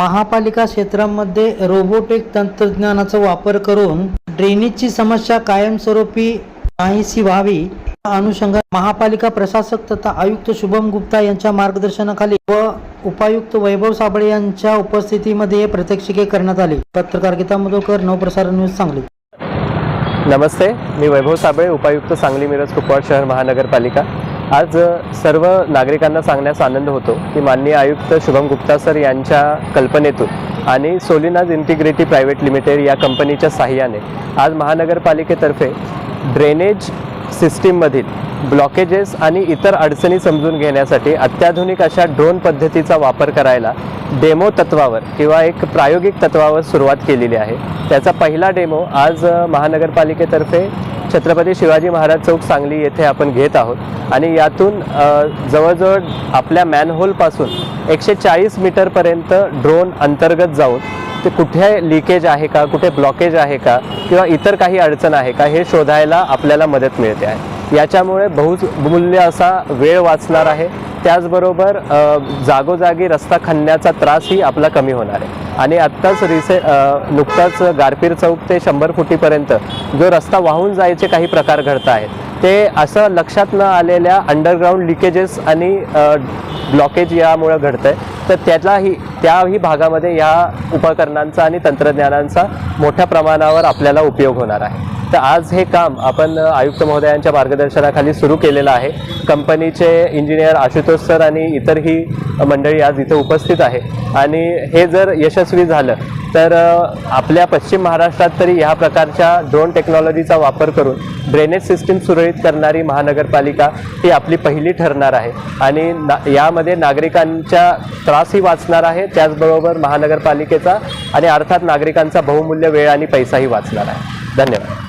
महापालिका क्षेत्रामध्ये रोबोटिक तंत्रज्ञानाचा वापर करून ड्रेनेजची समस्या कायमस्वरूपी नाहीशी व्हावी. अनुषंगाने महापालिका प्रशासक तथा आयुक्त शुभम गुप्ता यांच्या मार्गदर्शनाखाली व उपायुक्त वैभव साबळे यांच्या उपस्थितीमध्ये हे प्रात्यक्षिके करण्यात आली. पत्रकार गीता मधोकर नवप्रसारण न्यूज सांगली. नमस्ते मी वैभव साबळे उपायुक्त सांगली मिरज कुपवाड शहर महानगरपालिका. आज सर्व नागरिकांना सांगण्यास आनंद होतो की माननीय आयुक्त शुभम गुप्ता सर यांच्या कल्पनेतून आणि सोलिनाज इंटिग्रिटी प्रायव्हेट लिमिटेड या कंपनीच्या साह्याने आज महानगरपालिकेतर्फे ड्रेनेज सिस्टीममधील ब्लॉकेजेस आणि इतर अडचणी समजून घेण्यासाठी अत्याधुनिक अशा ड्रोन पद्धतीचा वापर करायला डेमो तत्वावर किंवा एक प्रायोगिक तत्वावर सुरुवात केलेली आहे. त्याचा पहिला डेमो आज महानगरपालिकेतर्फे छत्रपती शिवाजी महाराज चौक सांगली येथे आपण घेत आहोत. आणि यातून जवळजवळ आपल्या मॅनहोलपासून एकशे चाळीस मीटरपर्यंत ड्रोन अंतर्गत जाऊन ते कुठे लिकेज आहे का कुठे ब्लॉकेज आहे का किंवा इतर काही अडचण आहे का हे शोधायला आपल्याला मदत मिळते आहे. याच्यामुळे बहुमूल्य असा वेळ वाचणार आहे. त्याचबरोबर जागोजागी रस्ता खणण्याचा त्रासही आपला कमी होणार आहे. आणि आत्ताच रिसे नुकताच गारपीर चौक ते शंभर फुटीपर्यंत जो रस्ता वाहून जायचे काही प्रकार घडत आहेत ते असं लक्षात न आलेल्या अंडरग्राऊंड लिकेजेस आणि ब्लॉकेज यामुळं घडतं आहे तर त्यालाही त्याही भागामध्ये या उपकरणांचा आणि तंत्रज्ञानांचा मोठ्या प्रमाणावर आपल्याला उपयोग होणार आहे. तर आज हे काम आपण आयुक्त महोदयांच्या मार्गदर्शनाखाली सुरू केलेलं आहे. कंपनीचे इंजिनियर आशुतोष सर आणि इतरही मंडळी आज इथे उपस्थित आहे. आणि हे जर यशस्वी झालं तर आपल्या पश्चिम महाराष्ट्रात तरी ह्या प्रकारच्या ड्रोन टेक्नॉलॉजीचा वापर करून ड्रेनेज सिस्टीम सुरळीत करणारी महानगरपालिका ही आपली पहिली ठरणार आहे. आणि ना यामध्ये नागरिकांच्या त्रासही वाचणार आहे. त्याचबरोबर महानगरपालिकेचा आणि अर्थात नागरिकांचा बहुमूल्य वेळ आणि पैसाही वाचणार आहे. धन्यवाद.